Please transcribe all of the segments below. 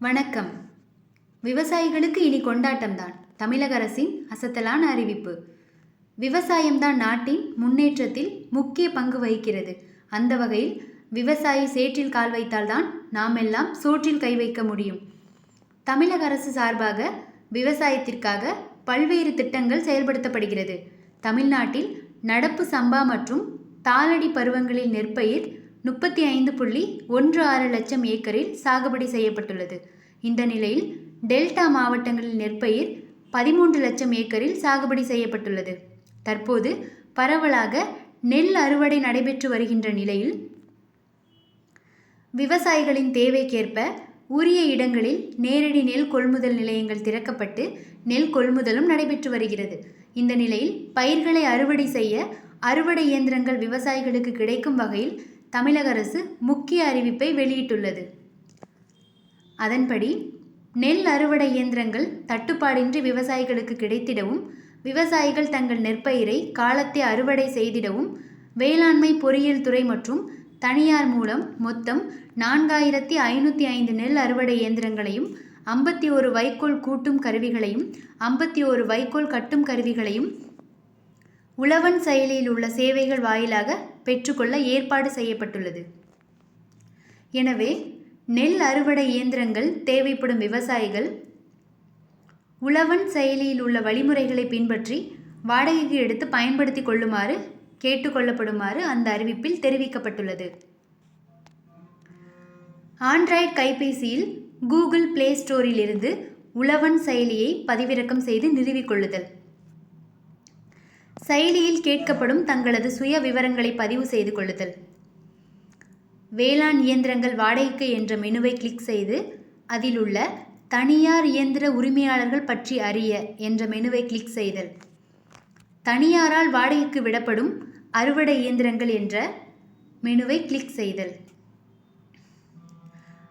வணக்கம். விவசாயிகளுக்கு இனி கொண்டாட்டம்தான். தமிழக அரசின் அசத்தலான அறிவிப்பு. விவசாயம்தான் நாட்டின் முன்னேற்றத்தில் முக்கிய பங்கு வகிக்கிறது. அந்த வகையில் விவசாயி சேற்றில் கால் வைத்தால்தான் நாம் எல்லாம் சோற்றில் கை வைக்க முடியும். தமிழக அரசு சார்பாக விவசாயத்திற்காக பல்வேறு திட்டங்கள் செயல்படுத்தப்படுகிறது. தமிழ்நாட்டில் நடப்பு சம்பா மற்றும் தாளடி பருவங்களில் நெற்பயிர் முப்பத்தி ஐந்து புள்ளி ஒன்று ஆறு லட்சம் ஏக்கரில் சாகுபடி செய்யப்பட்டுள்ளது. இந்த நிலையில் டெல்டா மாவட்டங்களில் நெற்பயிர் பதிமூன்று லட்சம் ஏக்கரில் சாகுபடி செய்யப்பட்டுள்ளது. தற்போது பரவலாக நெல் அறுவடை நடைபெற்று வருகின்ற நிலையில் விவசாயிகளின் தேவைக்கேற்ப உரிய இடங்களில் நேரடி நெல் கொள்முதல் நிலையங்கள் திறக்கப்பட்டு நெல் கொள்முதலும் நடைபெற்று வருகிறது. இந்த நிலையில் பயிர்களை அறுவடை செய்ய அறுவடை இயந்திரங்கள் விவசாயிகளுக்கு கிடைக்கும் வகையில் தமிழக அரசு முக்கிய அறிவிப்பை வெளியிட்டுள்ளது. அதன்படி நெல் அறுவடை இயந்திரங்கள் தட்டுப்பாடின்றி விவசாயிகளுக்கு கிடைத்திடவும் விவசாயிகள் தங்கள் நெற்பயிரை காலத்தை அறுவடை செய்திடவும் வேளாண்மை பொறியியல் துறை மற்றும் தனியார் மூலம் மொத்தம் நான்காயிரத்தி ஐநூற்றி ஐந்து நெல் அறுவடை இயந்திரங்களையும் ஐம்பத்தி ஒரு வைக்கோல் கூட்டும் கருவிகளையும் ஐம்பத்தி ஒரு வைக்கோல் கட்டும் கருவிகளையும் உழவன் செயலியில் உள்ள சேவைகள் வாயிலாக பெற்றுக்கொள்ள ஏற்பாடு செய்யப்பட்டுள்ளது. எனவே நெல் அறுவடை இயந்திரங்கள் தேவைப்படும் விவசாயிகள் உழவன் செயலியில் உள்ள வழிமுறைகளை பின்பற்றி வாடகைக்கு எடுத்து பயன்படுத்தி கொள்ளுமாறு கேட்டுக்கொள்ளப்படுமாறு அந்த அறிவிப்பில் தெரிவிக்கப்பட்டுள்ளது. ஆண்ட்ராய்ட் கைபேசியில் கூகுள் பிளே ஸ்டோரிலிருந்து உழவன் செயலியை பதிவிறக்கம் செய்து நிறுவிக்கொள்ளுதல் செயலியில் கேட்கப்படும் தங்களது சுய விவரங்களை பதிவு செய்து கொள்ளுதல். வேளாண் இயந்திரங்கள் வாடகைக்கு என்ற மெனுவை கிளிக் செய்து அதில் உள்ள தனியார் இயந்திர உரிமையாளர்கள் பற்றி அறிய என்ற மெனுவை கிளிக் செய்தல். தனியாரால் வாடகைக்கு விடப்படும் அறுவடை இயந்திரங்கள் என்ற மெனுவை கிளிக் செய்தல்.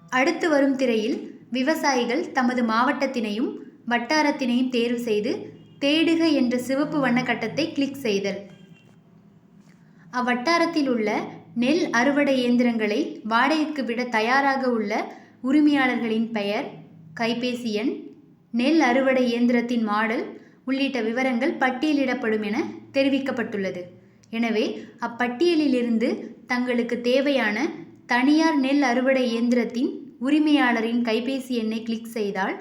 அடுத்து வரும் திரையில் விவசாயிகள் தமது மாவட்டத்தினையும் வட்டாரத்தினையும் தேர்வு செய்து தேடுக என்ற சிவப்பு வண்ண கட்டத்தை கிளிக் செய்தல். அவ்வட்டாரத்தில் உள்ள நெல் அறுவடை இயந்திரங்களை வாடகைக்கு விட தயாராக உள்ள உரிமையாளர்களின் பெயர் கைபேசி எண் நெல் அறுவடை இயந்திரத்தின் மாடல் உள்ளிட்ட விவரங்கள் பட்டியலிடப்படும் என தெரிவிக்கப்பட்டுள்ளது. எனவே அப்பட்டியலிலிருந்து தங்களுக்கு தேவையான தனியார் நெல் அறுவடை இயந்திரத்தின் உரிமையாளரின் கைபேசி எண்ணை கிளிக் செய்தால்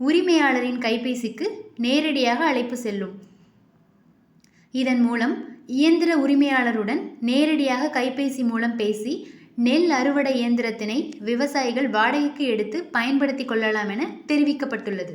உரிமையாளரின் கைபேசிக்கு நேரடியாக அழைப்பு செல்லும். இதன் மூலம் இயந்திர உரிமையாளருடன் நேரடியாக கைபேசி மூலம் பேசி நெல் அறுவடை இயந்திரத்தினை விவசாயிகள் வாடகைக்கு எடுத்து பயன்படுத்தி கொள்ளலாம் என தெரிவிக்கப்பட்டுள்ளது.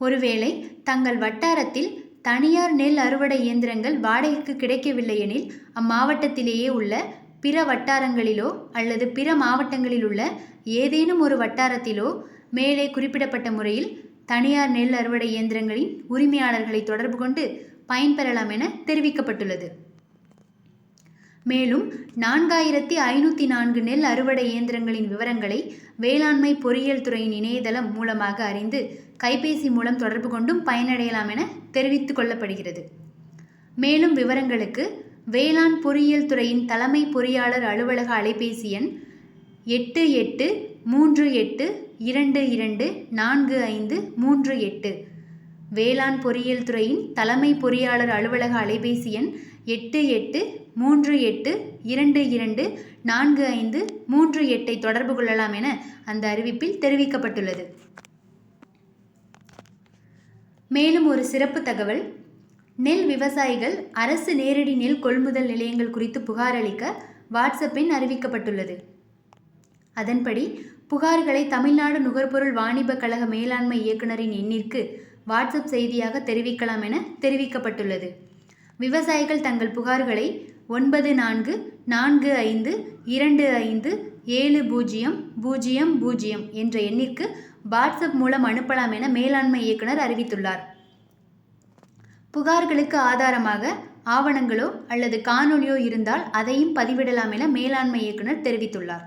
ஒருவேளை தங்கள் வட்டாரத்தில் தனியார் நெல் அறுவடை இயந்திரங்கள் வாடகைக்கு கிடைக்கவில்லை எனில் அம்மாவட்டத்திலேயே உள்ள பிற வட்டாரங்களிலோ அல்லது பிற மாவட்டங்களில் உள்ள ஏதேனும் ஒரு வட்டாரத்திலோ மேலே குறிப்பிடப்பட்ட முறையில் தனியார் நெல் அறுவடை இயந்திரங்களின் உரிமையாளர்களை தொடர்பு கொண்டு பயன்பெறலாம் என தெரிவிக்கப்பட்டுள்ளது. மேலும் நான்காயிரத்தி ஐநூற்றி நான்கு நெல் அறுவடை இயந்திரங்களின் விவரங்களை வேளாண்மை பொறியியல் துறையின் இணையதளம் மூலமாக அறிந்து கைபேசி மூலம் தொடர்பு கொண்டும் பயனடையலாம் என தெரிவித்துக் கொள்ளப்படுகிறது. மேலும் விவரங்களுக்கு வேளாண் பொறியியல் துறையின் தலைமை பொறியாளர் அலுவலக அலைபேசி எண் எட்டு எட்டு மூன்று எட்டு இரண்டு இரண்டு நான்கு ஐந்து மூன்று எட்டு. வேளாண் பொறியியல் துறையின் தலைமை பொறியாளர் அலுவலக அலைபேசி எண் எட்டு எட்டு மூன்று எட்டு இரண்டு இரண்டு நான்கு ஐந்து மூன்று எட்டை தொடர்பு கொள்ளலாம் என அந்த அறிவிப்பில் தெரிவிக்கப்பட்டுள்ளது. மேலும் ஒரு சிறப்பு தகவல். நெல் விவசாயிகள் அரசு நேரடி நெல் கொள்முதல் நிலையங்கள் குறித்து புகார் அளிக்க வாட்ஸ்அப்பின் அறிவிக்கப்பட்டுள்ளது. அதன்படி புகார்களை தமிழ்நாடு நுகர்பொருள் வாணிப கழக மேலாண்மை இயக்குநரின் எண்ணிற்கு வாட்ஸ்அப் செய்தியாக தெரிவிக்கலாம் என தெரிவிக்கப்பட்டுள்ளது. விவசாயிகள் தங்கள் புகார்களை ஒன்பது நான்கு நான்கு ஐந்து இரண்டு ஐந்து ஏழு பூஜ்ஜியம் பூஜ்ஜியம் பூஜ்ஜியம் என்ற எண்ணிற்கு வாட்ஸ்அப் மூலம் அனுப்பலாம் என மேலாண்மை இயக்குனர் அறிவித்துள்ளார். புகார்களுக்கு ஆதாரமாக ஆவணங்களோ அல்லது காணொலியோ இருந்தால் அதையும் பதிவிடலாம் என மேலாண்மை இயக்குனர் தெரிவித்துள்ளார்.